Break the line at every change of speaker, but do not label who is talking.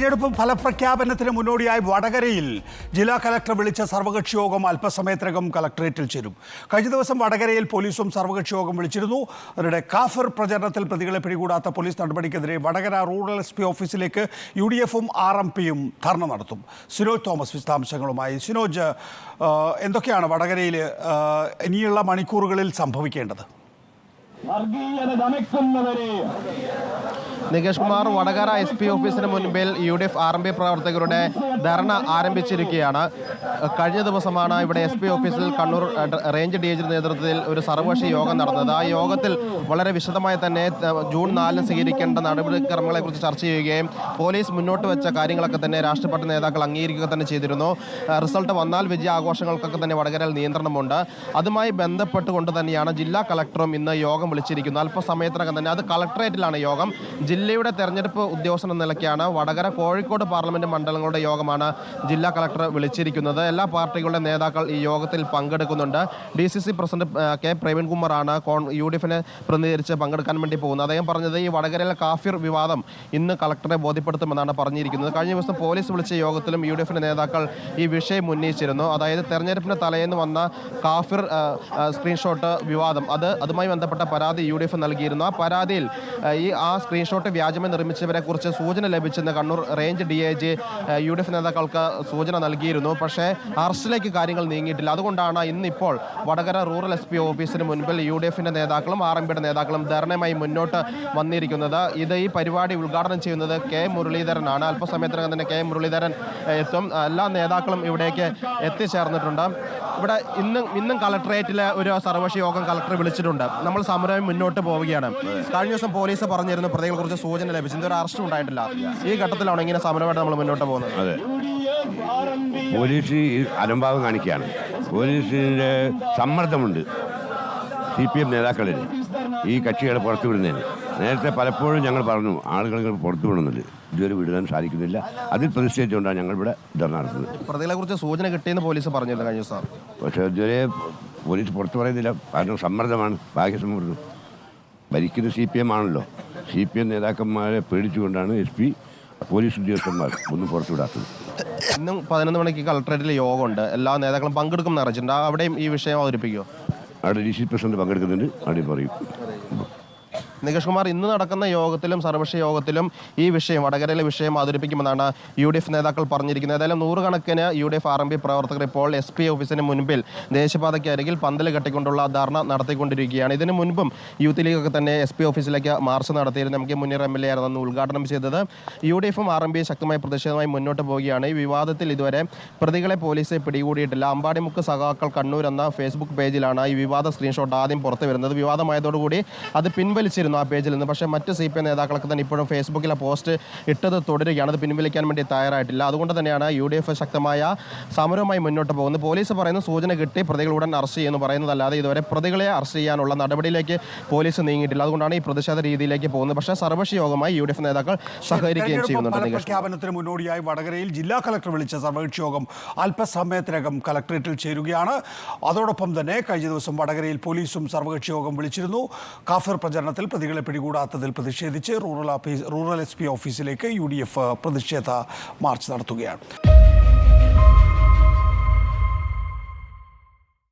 തെരഞ്ഞെടുപ്പ് ഫലപ്രഖ്യാപനത്തിന് മുന്നോടിയായി വടകരയിൽ ജില്ലാ കലക്ടർ വിളിച്ച സർവകക്ഷി യോഗം അല്പസമയത്തിനകം കലക്ടറേറ്റിൽ ചേരും. കഴിഞ്ഞ ദിവസം വടകരയിൽ പോലീസും സർവകക്ഷി യോഗം വിളിച്ചിരുന്നു. അതിനിടെ കാഫർ പ്രചരണത്തിൽ പ്രതികളെ പിടികൂടാത്ത പോലീസ് നടപടിക്കെതിരെ വടകര റൂറൽ എസ് പി ഓഫീസിലേക്ക് യു ഡി എഫും ആർ എം പിയും ധർണ നടത്തും. സിനോജ് തോമസ് വിശദാംശങ്ങളുമായി. സിനോജ് എന്തൊക്കെയാണ് വടകരയിൽ ഇനിയുള്ള മണിക്കൂറുകളിൽ സംഭവിക്കേണ്ടത്?
വർഗീയത
നികേഷ് കുമാർ വടകര എസ് പി ഓഫീസിന് മുൻപിൽ U D F R M P പ്രവർത്തകരുടെ ധർണ ആരംഭിച്ചിരിക്കുകയാണ്. കഴിഞ്ഞ ദിവസമാണ് ഇവിടെ എസ് പി ഓഫീസിൽ കണ്ണൂർ റേഞ്ച് ഡി എജിയുടെ നേതൃത്വത്തിൽ ഒരു സർവകക്ഷി യോഗം നടന്നത്. ആ യോഗത്തിൽ വളരെ വിശദമായി തന്നെ ജൂൺ നാലിന് സ്വീകരിക്കേണ്ട നടപടിക്രമങ്ങളെക്കുറിച്ച് ചർച്ച ചെയ്യുകയും പോലീസ് മുന്നോട്ട് വെച്ച കാര്യങ്ങളൊക്കെ തന്നെ രാഷ്ട്രീയ നേതാക്കൾ അംഗീകരിക്കുക തന്നെ ചെയ്തിരുന്നു. റിസൾട്ട് വന്നാൽ വിജയ ആഘോഷങ്ങൾക്കൊക്കെ തന്നെ വടകരയിൽ നിയന്ത്രണമുണ്ട്. അതുമായി ബന്ധപ്പെട്ടുകൊണ്ട് തന്നെയാണ് ജില്ലാ കളക്ടറും ഇന്ന് യോഗം വിളിച്ചിരിക്കുന്നത്. അല്പസമയത്തിനകം തന്നെ അത് കളക്ടറേറ്റിലാണ് യോഗം. ജില്ലയുടെ തെരഞ്ഞെടുപ്പ് ഉദ്യോഗസ്ഥൻ എന്ന നിലയ്ക്കാണ് വടകര കോഴിക്കോട് പാർലമെന്റ് മണ്ഡലങ്ങളുടെ യോഗമാണ് ജില്ലാ കളക്ടർ വിളിച്ചിരിക്കുന്നത്. എല്ലാ പാർട്ടികളുടെ നേതാക്കൾ ഈ യോഗത്തിൽ പങ്കെടുക്കുന്നുണ്ട്. D C C president K പ്രവീൺകുമാറാണ് കോൺ യു ഡി എഫിനെ പ്രതിനിധീകരിച്ച് പങ്കെടുക്കാൻ വേണ്ടി പോകുന്നത്. അദ്ദേഹം പറഞ്ഞത് ഈ വടകരയിലെ കാഫിർ വിവാദം ഇന്ന് കളക്ടറെ ബോധ്യപ്പെടുത്തുമെന്നാണ് പറഞ്ഞിരിക്കുന്നത്. കഴിഞ്ഞ ദിവസം പോലീസ് വിളിച്ച യോഗത്തിലും യു ഡി എഫിന്റെ നേതാക്കൾ ഈ വിഷയം ഉന്നയിച്ചിരുന്നു. അതായത് തെരഞ്ഞെടുപ്പിന് തലേന്ന് വന്ന കാഫിർ സ്ക്രീൻഷോട്ട് വിവാദം. അത് അതുമായി ബന്ധപ്പെട്ട പരാതി യു ഡി എഫ് നൽകിയിരുന്നു. ആ പരാതിയിൽ ഈ ആ സ്ക്രീൻഷോട്ട് വ്യാജമായി നിർമ്മിച്ചവരെ കുറിച്ച് സൂചന ലഭിച്ചെന്ന് Kannur range D I G U D F നേതാക്കൾക്ക് സൂചന നൽകിയിരുന്നു. പക്ഷേ അറസ്റ്റിലേക്ക് കാര്യങ്ങൾ നീങ്ങിയിട്ടില്ല. അതുകൊണ്ടാണ് ഇന്നിപ്പോൾ വടകര റൂറൽ എസ് പി ഓഫീസിന് മുൻപിൽ യു ഡി എഫിന്റെ നേതാക്കളും ആർ എം പിയുടെ നേതാക്കളും ധർണയുമായി മുന്നോട്ട് വന്നിരിക്കുന്നത്. ഇത് ഈ പരിപാടി ഉദ്ഘാടനം ചെയ്യുന്നത് കെ മുരളീധരനാണ്. അല്പസമയത്തിനകം തന്നെ കെ മുരളീധരൻ എത്തും. എല്ലാ നേതാക്കളും ഇവിടേക്ക് എത്തിച്ചേർന്നിട്ടുണ്ട്. ഇവിടെ ഇന്നും ഇന്നും കളക്ടറേറ്റിലെ ഒരു സർവകക്ഷി യോഗം കളക്ടർ വിളിച്ചിട്ടുണ്ട്. നമ്മൾ സമരം മുന്നോട്ട് പോവുകയാണ്. കഴിഞ്ഞ ദിവസം പോലീസ് പറഞ്ഞിരുന്നു പ്രതികളെ കുറിച്ച് സൂചന ലഭിച്ചു. ഒരു അറസ്റ്റ് ഉണ്ടായിട്ടില്ല. ഈ ഘട്ടത്തിലാണ് ഇങ്ങനെ സമരമായിട്ട് നമ്മൾ മുന്നോട്ട് പോകുന്നത്.
അതെ. പോലീസ് അലംഭാവം കാണിക്കുകയാണ്. പോലീസിന്റെ സമ്മർദ്ദമുണ്ട് സി പി എം നേതാക്കളിൽ ഈ കക്ഷികളെ പുറത്തു വിടുന്നതിന് നേരത്തെ പലപ്പോഴും ഞങ്ങൾ പറഞ്ഞു ആളുകൾ പുറത്തു വിടുന്നുണ്ട് ഇതുവരെ വിടുവാൻ സാധിക്കുന്നില്ല. അതിൽ പ്രതിഷേധിച്ചുകൊണ്ടാണ് ഞങ്ങൾ ഇവിടെ ധർണ നടത്തുന്നത്.
പ്രതികളെ കുറിച്ച് സൂചന കിട്ടിയെന്ന് പോലീസ് പറഞ്ഞിരുന്നു കഴിഞ്ഞ ദിവസം.
പക്ഷേ ഇതുവരെ പോലീസ് പുറത്തു പറയുന്നില്ല. കാരണം സമ്മർദ്ദമാണ്. ഭാഗ്യസമ്മർദ്ദം ഭരിക്കുന്ന സി പി എം ആണല്ലോ. സി പി എം നേതാക്കന്മാരെ പേടിച്ചുകൊണ്ടാണ് എസ് പി പോലീസ് ഉദ്യോഗസ്ഥന്മാർ ഒന്നും പുറത്തുവിടാത്തത്.
ഇന്നും പതിനൊന്ന് മണിക്ക് കളക്ടറേറ്റിൽ യോഗമുണ്ട്. എല്ലാ നേതാക്കളും പങ്കെടുക്കും അറിയിച്ചിട്ടുണ്ട്. അവിടെയും ഈ വിഷയം അവതരിപ്പിക്കുമോ
അവിടെ ഡി സി പ്രസിഡന്റ് പങ്കെടുക്കുന്നുണ്ട്. അവിടെ പറയും.
നികേഷ് കുമാർ ഇന്ന് നടക്കുന്ന യോഗത്തിലും സർവകക്ഷി യോഗത്തിലും ഈ വിഷയം വടകരയിലെ വിഷയം അവതരിപ്പിക്കുമെന്നാണ് യു ഡി എഫ് നേതാക്കൾ പറഞ്ഞിരിക്കുന്നത്. ഏതായാലും നൂറുകണക്കിന് U D F R M P പ്രവർത്തകർ ഇപ്പോൾ എസ് പി ഓഫീസിന് മുൻപിൽ ദേശീയപാതയ്ക്ക് അരികിൽ പന്തൽ കെട്ടിക്കൊണ്ടുള്ള ധർണ നടത്തിക്കൊണ്ടിരിക്കുകയാണ്. ഇതിനു മുൻപും യൂത്ത് ലീഗൊക്കെ തന്നെ എസ് പി ഓഫീസിലേക്ക് മാർച്ച് നടത്തിയിരുന്നു. നമുക്ക് K Muneer M L A ആയിരുന്നു ഉദ്ഘാടനം ചെയ്തത്. യു ഡി എഫും ആർ എം പിയും ശക്തമായ പ്രതിഷേധമായി മുന്നോട്ട് പോവുകയാണ്. ഈ വിവാദത്തിൽ ഇതുവരെ പ്രതികളെ പോലീസ് പിടികൂടിയിട്ടില്ല. അമ്പാടിമുക്ക് സഖാക്കൾ കണ്ണൂർ എന്ന ഫേസ്ബുക്ക് പേജിലാണ് ഈ വിവാദ സ്ക്രീൻഷോട്ട് ആദ്യം പുറത്തു വരുന്നത് വിവാദമായതോടുകൂടി അത് പിൻവലിച്ചിരുന്നു. ആ പേജിൽ നിന്ന്. പക്ഷേ മറ്റ് സി പി എം നേതാക്കളൊക്കെ തന്നെ ഇപ്പോഴും ഫേസ്ബുക്കിലെ പോസ്റ്റ് ഇട്ടത് തുടരുകയാണ്. അത് പിൻവലിക്കാൻ വേണ്ടി തയ്യാറായിട്ടില്ല. അതുകൊണ്ട് തന്നെയാണ് യു ഡി എഫ് ശക്തമായ സമരവുമായി മുന്നോട്ട് പോകുന്നത്. പോലീസ് പറയുന്ന സൂചന കിട്ടി. പ്രതികൾ ഉടൻ അറസ്റ്റ് ചെയ്യുമെന്ന് പറയുന്നതല്ലാതെ ഇതുവരെ പ്രതികളെ അറസ്റ്റ് ചെയ്യാനുള്ള നടപടിയിലേക്ക് പോലീസ് നീങ്ങിയിട്ടില്ല. അതുകൊണ്ടാണ് ഈ പ്രതിഷേധ രീതിയിലേക്ക് പോകുന്നത്. പക്ഷേ സർവകക്ഷി യോഗമായി യു ഡി എഫ് നേതാക്കൾ സഹകരിക്കുകയും ചെയ്യുന്നുണ്ട്
പ്രഖ്യാപനത്തിന് മുന്നോടിയായി വടകരയിൽ ജില്ലാ കളക്ടർ വിളിച്ച സർവകക്ഷി യോഗം അല്പസമയത്തിനകം കളക്ടറേറ്റിൽ ചേരുകയാണ്. അതോടൊപ്പം തന്നെ കഴിഞ്ഞ ദിവസം വടകരയിൽ പോലീസും സർവകക്ഷി യോഗം വിളിച്ചിരുന്നു. കാഫിർ പ്രചരണത്തിൽ പ്രതികളെ പിടികൂടാത്തതിൽ പ്രതിഷേധിച്ച് rural office rural S P ഓഫീസിലേക്ക് യു ഡി എഫ് പ്രതിഷേധ മാർച്ച് നടത്തുകയാണ്.